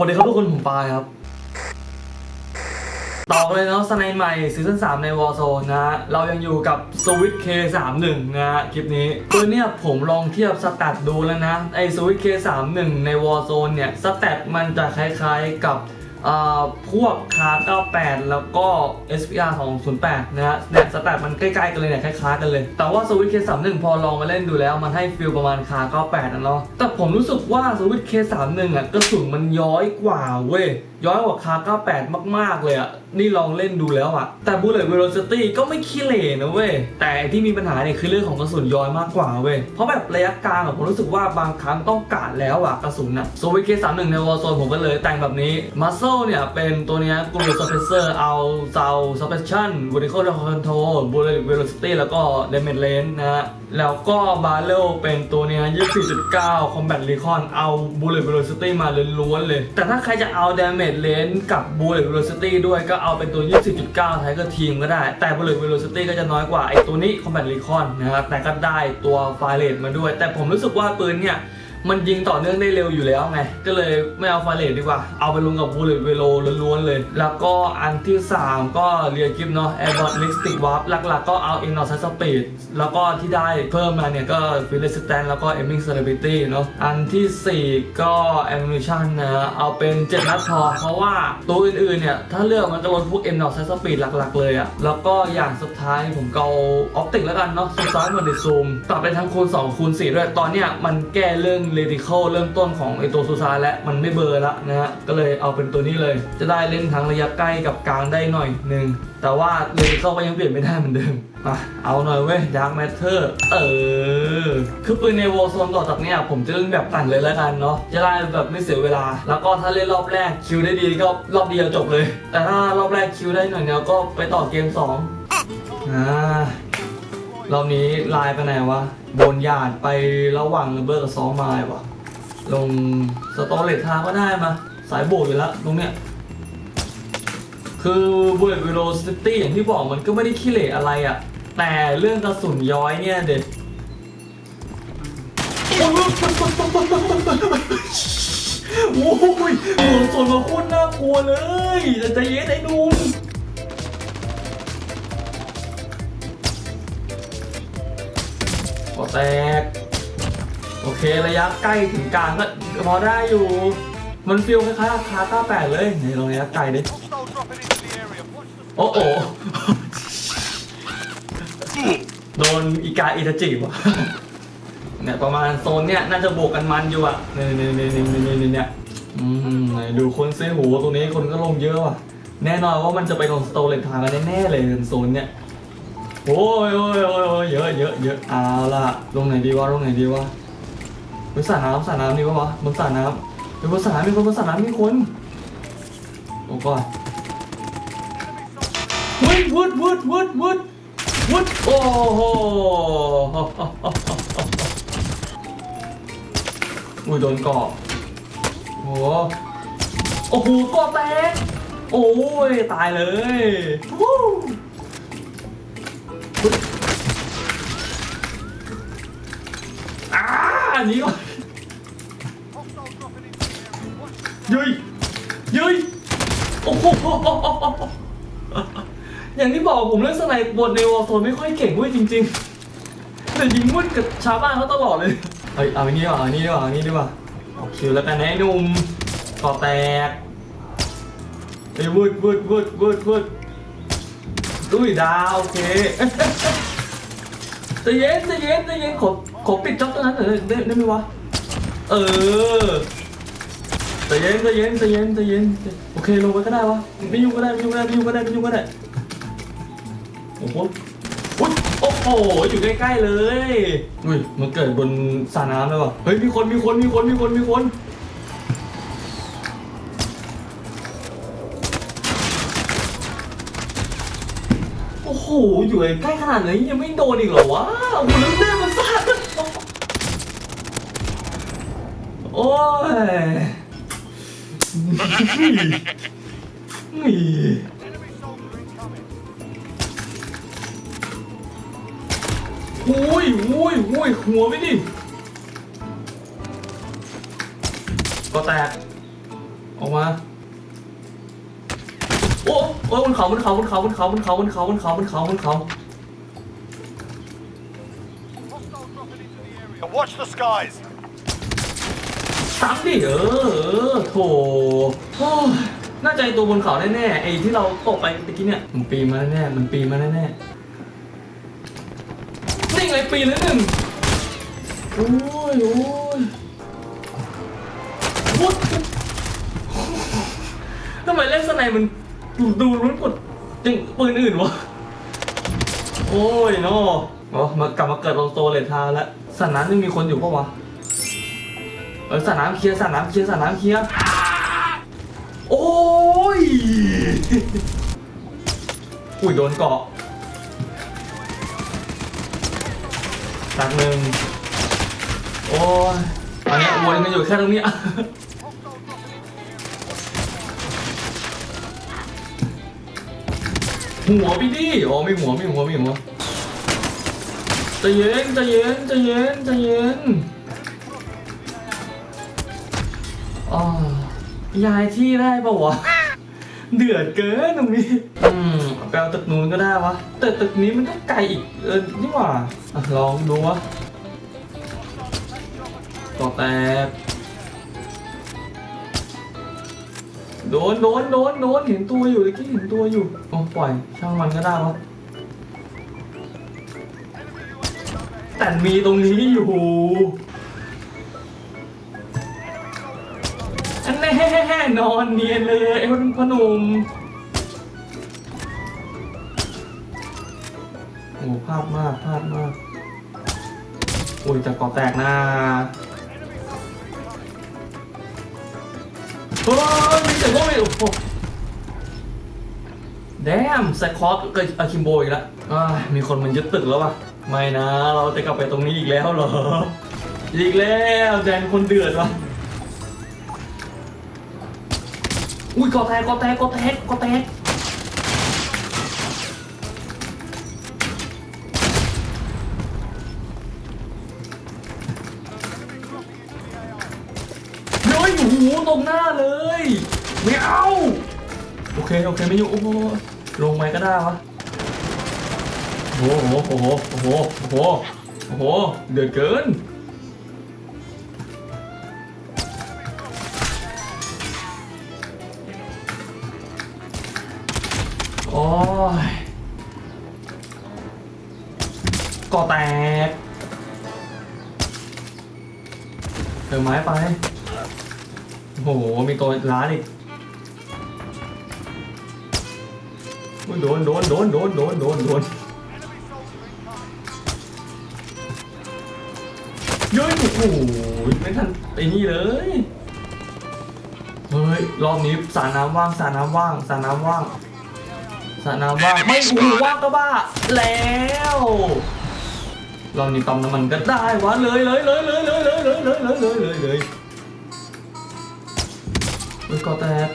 วัสดีครับทุกคนผมปายครับ ต่อกันเลยเนาะสไนใหม่ซีซั่น3ในวอลโซนะฮะ เรายังอยู่กับ Switch K31 นะฮะ คลิปนี้ตัวเนี้ยผมลองเทียบสแตทดูแล้วนะ ไอ้ Switch K31 ในวอลโซนเนี่ย สแตทมันจะคล้ายๆกับ พวกคา98 แล้วก็ SPR 208 นะฮะแนี่ยสแตทมันใกล้ๆกันเลยเนี่ยคล้ายๆกันเลย แต่ว่า Switch K31 พอลองมาเล่นดูแล้ว มันให้ฟีลประมาณคา98นะเนาะแต่ผมรู้สึกว่าสวิตเคสามหนึ่งอะกระสุนมันย้อยกว่าเว้ยย้อยกว่าคา98 มาก ๆ เลยอะนี่ลองเล่นดูแล้วอะแต่ Bullet Velocity ก็ไม่ขี้เหร่นะเว้ย แต่ที่มีปัญหาเนี่ยคือเรื่องของกระสุนย้อยมากกว่าเว้ย เพราะแบบระยะกลางอะผมรู้สึกว่าบางครั้งต้องกาดแล้วอะกระสุนอะโซวิเคสามหนึ่งใน Warzone ผมก็เลยแต่งแบบนี้ Muscle เนี่ย เป็นตัวเนี้ยกลุ่ม Suppressor เอาเซา Suppression Vertical Control Bullet Velocity แล้วก็ Damage Range นะฮะแล้วก็ Barrel เป็นตัวเนี้ย24.9 Combat Recon เอา Bullet Velocity มาล้วนๆเลย แต่ถ้าใครจะเอาเลนส์กับบูเลตเวล o c ตี้ด้วยก็เอาเป็นตัว 24.9 ไทเกอร์ทีมก็ได้ แต่บูเลตเวล o c ตี้ก็จะน้อยกว่าไอตัวนี้คอมแบทรีคอนนะครับแต่ก็ได้ตัวไฟเลนมาด้วย แต่ผมรู้สึกว่าปืนเนี่ย มันยิงต่อเนื่องได้เร็วอยู่แล้วไง ก็เลยไม่เอาไฟเลทดีกว่า เอาไปลงกับบูเลตเวโลล้วนๆเลย แล้วก็อันที่ 3 ก็เรียกิฟเนาะ Airbot Listic Warp หลักๆ ก็เอา i n o s i Speed แล้วก็ที่ได้เพิ่มมาเนี่ย ก็ f i l Resistance แล้วก็ Aiming Celebrity เนาะอันทีสี่4 ก็ Ammunition นะเอาเป็น 7 นัดพอ เพราะว่าตัวอื่นๆเนี่ย ถ้าเลือกมันก็ลดพวก m n o s i Speed หลักๆ เลยอะแล้วก็อย่างสุดท้ายผมเกา Optic แล้วกันเนาะ Suicide Mode Zoom ปรับเป็นทั้งคูณ2คูณ4ด้วยตอนเนี้ยมันแก้เรื่อง Reticle เริ่มต้นของไอตัว Suicide และมันไม่เบอร์ละนะฮะก็เลยเอาเป็นตัวนี้เลย จะได้เล่นทั้งระยะใกล้กับกลางได้หน่อยหนึ่งแต่ว่า Reticle ก็ยังเปลี่ยนไม่ได้เหมือนเดิมมาเอาหน่อยเว้ย Dark Matter เออ คือปืนใน Warzone ต่อจากเนี้ยผมจะเล่นแบบปั่นเลยแล้วกันเนาะจะได้แบบไม่เสียเวลา แล้วก็ถ้าเล่นรอบแรกคิวได้ดีก็รอบเดียวจบเลย แต่ถ้ารอบแรกคิวได้หน่อยเดียก็ไปต่อเกมสองอ่า รอบนี้ลายไปไหนวะ บนหยาดไประหว่างระเบิดกับซองไม้วะลงสตอเลตทาก็ได้มา สายโบกอยู่แล้วตรงเนี้ย คือบูเลตวิโรซิตี้อย่างที่บอกมันก็ไม่ได้ขี้เหร่อะไรอะแต่เรื่องกระสุนย้อยเนี่ยเด็ดโอ้ยหัวส่วนมาโคตรน่ากลัวเลยแต่ใจเย็นไอ้นุ่ม แตก โอเคระยะใกล้ถึงกลางก็พอได้อยู่ มันฟีลคล้ายๆคาต้าแปดเลยไหนลองระยะไกลดิ Hostile dropping into the area. Watch the โอ้โหโดนอีกาอิตาจิวะเนี่ยประมาณโซนเนี่ยน่าจะบวกกันมันอยู่อะเนี่ยเนี่ยเนี่ยเนี่ยเนี่ยเนี่ยเนี่ยอืมไหนดูคนเซหูตรงนี้คนก็ลงเยอะว่ะแน่นอนว่ามันจะไปลงสโตเลนทางกันแน่ๆเลยโซนเนี่ย โอ้ยโอ้ยโอ้ยโอ้ยเยอะเยอะเยอะเอาละลงไหนดีวะลงไหนดีวะบนสระน้ำสระน้ำดีวะวะบนสระน้ำเป็นบนสระน้ำมีคนบนสระน้ำมีคนโอ้ก่อนวุดวุดวุดวุดวุดวุดโอ้โหอุ้ยโดนเกาะโอ้โหโอ้โหเกาะแตกโอ้ยตายเลยวู้ อ่าอันนี้ก่อนยุยยุยโอ้โหอย่างที่บอกผมเล่นสไนป์บนในวอลโซนไม่ค่อยเก่งเว้ยจริง ๆ แต่ยิงมุ่นกับชาวบ้านเขาตลอดเลยเฮ้ยเอาอันนี้ดีกว่าเอาอันนี้ดีกว่าเอาอันนี้ดีกว่าเอาคิวแล้วกันนะไอ้หนุ่มก่อแตกไอ้วุดวุดวุดวุดวุด ดุยดาวโอเคใจะเย็นใจะเย็นใจะเย็นขอขอปิดจ็อบตรงนั้นหน่อยได้ได้ไหมวะ เออใจเย็นใจเย็นใจเย็นใจเย็นโอเคลงไปก็ได้วะไม่ยุ่งก็ได้ไม่ยุ่งก็ได้ไม่ยุ่งก็ได้ไม่ยุ่งก็ได้โอ้โหโอ้โหอยู่ใกล้ๆเลยอุ้ยมันเกิดบนสระน้ำเลยวะเฮ้ยมีคนมีคนมีคนมีคนมีคน โอ้โห อยู่ใกล้ขนาดนี้ยังไม่โดนอีกเหรอวะโอ้โหแล้วเลือดมันสาดโอ้ยนี่โอ้ยโอ้ยโอ้ยหัวไม่ดิ ก็แตก ออกมา โอ้โอ้บนเขาบนเขาบนเขาบนเขาบนเขาบนเขาบนเขาบนเขาบนเขา Now. Watch the skies. ซ้ำดิเออเออโถโอ้ยน่าจะไอตัวบนเขาแน่ๆไอที่เราตกไปตะกี้เนี่ยมันปีนมาแน่ๆมันปีนมาแน่ๆนี่ไงปีนแล้วหนึ่งโอ้ยโอ้ยวุ้ดทำไมเล่นสไนมัน ดูรุ้นกดจริงปืนอื่นวะ โอ้ยน่อ๋อมากลับมาเกิดตรงโซเลยทาแล้วสนามยังมีคนอยู่ปะวะ เออสนามเคลียร์สนามเคลียร์สนามเคลียร์ โอ้ย อุ้ยโดนเกาะตักหนึ่งโอ้ยตอนนี้วนกันอยู่แค่ตรงเนี้ หัวพี่ดิอ๋อไม่หัวไม่หัวไม่หัวใจเย็นใจเย็นใจเย็นใจเย็นอ๋อยายที่ได้ปะวะ เดือดเกินตรงนี้ อืมไปเอาตึกนู้นก็ได้วะ แต่ตึกนี้มันก็ไกลอีกเออนี่หว่าอะลองดูวะต่อแตก โดนโดนโดนโดนเห็นตัวอยู่ตะกี้เห็นตัวอยู่โอ้ปล่อย ช่างมันก็ได้วะแต่มีตรงนี้อยู่อันแน่นอนเนียนเลยไอ้คนพนุ่มโอ้พลาดมากพลาดมากโอ้ยจะก่อแตกนะเฮ้ เสียงว่าไม่โอ้โหแดมไซคอสเกิดอาคิมโบอีกแล้วมีคนมันยึดตึกแล้วป่ะ ไม่นะ เราจะกลับไปตรงนี้อีกแล้วเหรอ อีกแล้วแดนคนเดือดวะอุ้ยกอแตกกอแตกกอแตกกอแตกเฮ้ยโอ้โหตรงหน้าเลย ไม่เอา โอเค โอเค ไม่อยู่โอ้โหลงไปก็ได้วะโอ้โหโอ้โหโอ้โหโอ้โหโอ้โหเดือดเกินโอ้ยก่อแตกเติมไม้ไป โอ้โห มีตัวร้านอีก โดนโดนโดนโดนโดนโดนโดนย้ยโอ้โหไม่ทันไอ้นี่เลย เฮ้ย รอบนี้สระน้ำว่างสระน้ำว่างสระน้ำว่างสระน้ำว่าง ไม่โอ้โหว่างก็บ้า แล้วรอบนี้ปั๊มน้ำมันก็ได้วะเลยเลยเลยเลยเลยเลยเลยเลยเลยเลยเลยเลยเฮ้ยก็แตก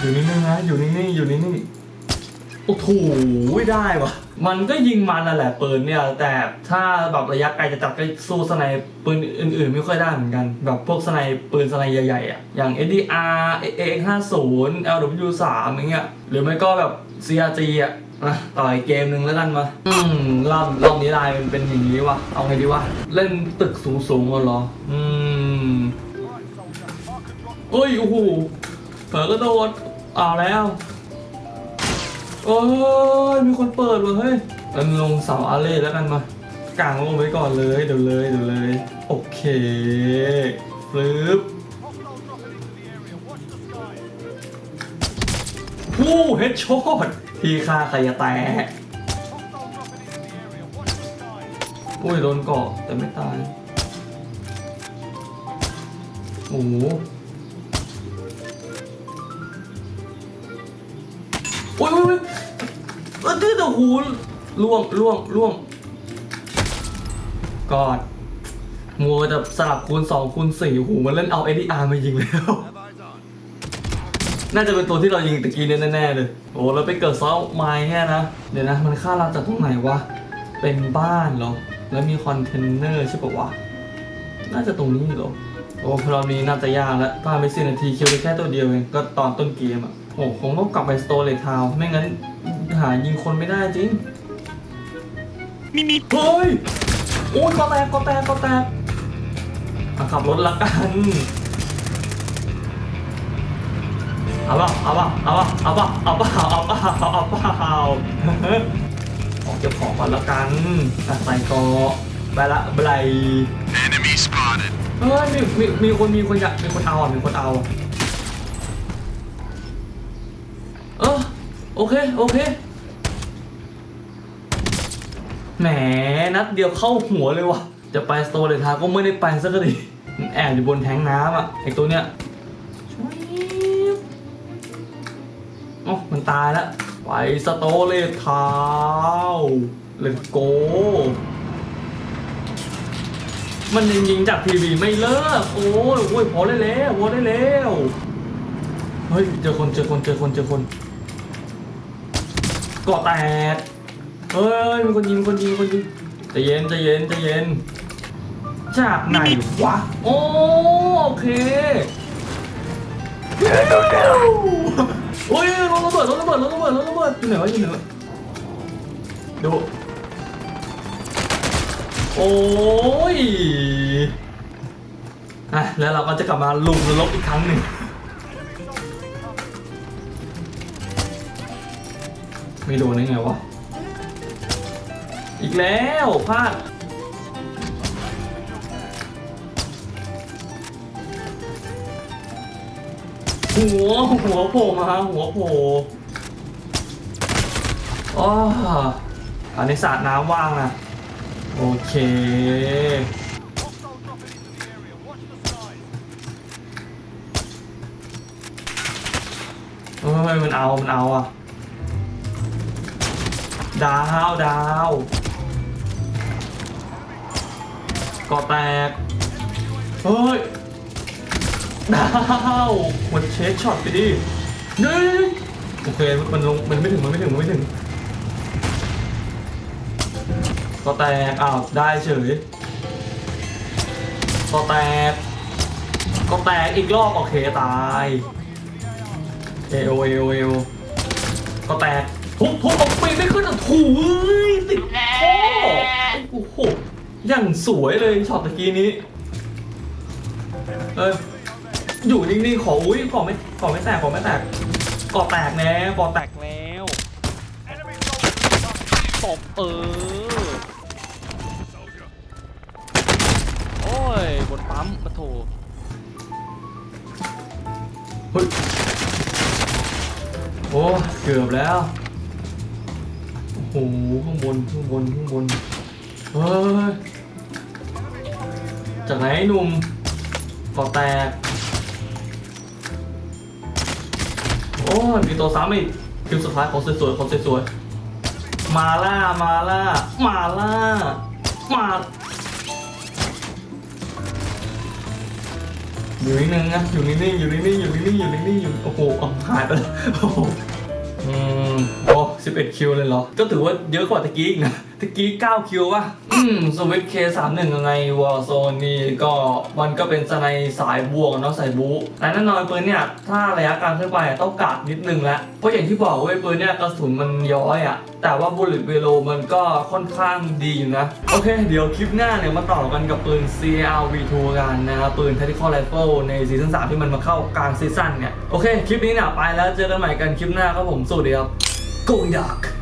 อยู่นิ่งๆนะ อยู่นิ่งๆ อยู่นิ่งๆ โอ้โหได้วะมันก็ยิงมันนั่นแหละปืนเนี่ย แต่ถ้าแบบระยะไกลจะจับก็สู้สไนปืนอื่น ๆ ไม่ค่อยได้เหมือนกัน แบบพวกสไนปืนสไนใหญ่ๆอะอย่าง SDR AX50 LW3 อย่างเงี้ยหรือไม่ก็แบบ CRG อะอะต่ออีกเกมหนึ่งแล้วกันมา อืมรอบรอบนี้ลายมันเป็นอย่างนี้วะเอาไงดีวะ เล่นตึกสูงๆเหรอ อืมเอ้ย โอ้โหเผลอกระโดด เอาแล้ว โอ้ย มีคนเปิดว่ะเฮ้ยแล้วลงเสาอาเล่แล้วกันมากางลงไว้ก่อนเลย เดี๋ยวเลย เดี๋ยวเลย โอเคฟลึบ Hostile dropping into the area. Watch the skies. ผู้เฮดช็อตพี่ฆ่าใครจะแตกอุ้ยโดนเกาะแต่ไม่ตาย โอ้ โอ้ยโอ้ยโอ้ยเออตื้อแต่หูล่วงล่วงล่วงกอดมัวจะสลับคูณ2คูณ4หูมันเล่นเอา ADR มายิงแล้ว น่าจะเป็นตัวที่เรายิงตะกี้แน่ๆเลย โอ้เราไปเกิดซอลไม้เนี่นะ เดี๋ยวนะ มันฆ่าเราจากตรงไหนวะ เป็นบ้านเหรอ แล้วมีคอนเทนเนอร์ใช่ปะวะ น่าจะตรงนี้เหรอ โอ้รอบนี้น่าจะยากแล้วผ่านไปสินาทีคิวได้แค่ตัวเดียวเอง ก็ตอนต้นเกมอะ โอ้คงต้องกลับไปสโตร์เลททาวน์ไม่งั้นหายิงคนไม่ได้จริง มีมีเฮ้ยโอ้ยก็แตกก็แตกก็แตกอะขับรถละกัน เอาเปล่าเอาเปล่าเอาเปล่าเอาเปล่าเอาเปล่าเอาเปล่าเอาเปล่าออกเก็บของก่อนละกันอะใส่กอไปละไปไร enemy spotted เฮ้ยมีมีมีคนมีคนอยากมีคนเอาอะมีคนเอาอะเออ โอเค โอเค แหม นัดเดียวเข้าหัวเลยว่ะ จะไปสโตร์เลยทาก็ไม่ได้ไปสักทีมันแอบอยู่บนแทงน้ำอะไอตัวเนี้ยช่วยอ๋อมันตายแล้วไปสโตร์เลยทาวเลตโก มันยังยิงจากทีวีไม่เลิก โอ้ยโอ้ยพอได้แล้วพอได้แล้ว เฮ้ย เจอคนเจอคนเจอคนเจอคน กาะแตกเฮ้ยมีคนยิงมีคนยิงมีคนยิงใจเย็นใจเย็นใจเย็น จากไหนวะโอ้โอเคโอ้ยรถระเบิดรถระเบิดรถระเบิดรถระเบิดอยู่ไหนวะอยู่ไหนวะดูโอ้ยอะแล้วเราก็จะกลับมาลุมนรกอีกครั้งหนึ่ง ไม่โดนได้ไงวะ อีกแล้วพลาด หัว หัวโผล่มาหัวโผล่อ๋ออันนี้สาดน้ำว่างนะโอเคเฮ้ยมันเอา มันเอาอะ ดาวดาวก่อแตก เฮ้ย ดาวมันเชสช็อตไปดิเฮ้ยโอเคมันลงมันไม่ถึงมันไม่ถึงมันไม่ถึงก็แตกอ้าวได้เฉยก็แตกก็แตกอีกรอบโอเคตายเอโอเอโอเอโอ ไม่ขึ้นอะถูเอ้ยติดข้อโอ้โหอย่างสวยเลยช็อตตะกี้นี้ เอออยู่นิ่งๆขออุ้ยขอไม่ขอไม่แตกขอไม่แตกก่อแตกแน่ก่อแตกแล้ว Enemy soldiers ตบเออ Soldier. โอ้ย บนปั๊มมาโถเฮ้ย โอ้ เกือบแล้ว โอ้โหข้างบนข้างบนข้างบนเฮ้ยจากไหนหนุ่มก่อแตก โอ้ยมีตัวซ้ำอีกคิวสุดท้ายของสวยๆของสวยๆมาล่ามาล่ามาล่ามาอยู่นิ่งนะอยู่นิ่งๆอยู่นิ่งๆอยู่นิ่งๆอยู่นิ่งๆอยู่โอ้โหหายไปแล้วโอ้โหอืมโ11 คิวเลยเหรอ ก็ถือว่าเยอะกว่าตะกี้อีกนะ ตะกี้ 9 คิวป่ะอืมสวิตเคสามหนึ่งยังไงวอร์โซนนี่ก็มันก็เป็นสไนสายบวกเนาะสายบู๊แต่แน่นอนปืนเนี่ยถ้าระยะการเคลื่อนไปต้องกาดนิดนึงแล้วเพราะอย่างที่บอกเว้ยปืนเนี่ยกระสุนมันย้อยอะแต่ว่าบุลเลตเวโลมันก็ค่อนข้างดีอยู่นะ โอเค เดี๋ยวคลิปหน้าเนี่ยมาต่อกันกับปืน CLV2 กันนะครับปืน Tactical Rifle ในซีซั่น3ที่มันมาเข้ากลางซีซั่นเนี่ยโอเคคลิปนี้เนี่ยไปแล้วเจอกันใหม่กันคลิปหน้าครับผมสวัสดีครับ Gojdak.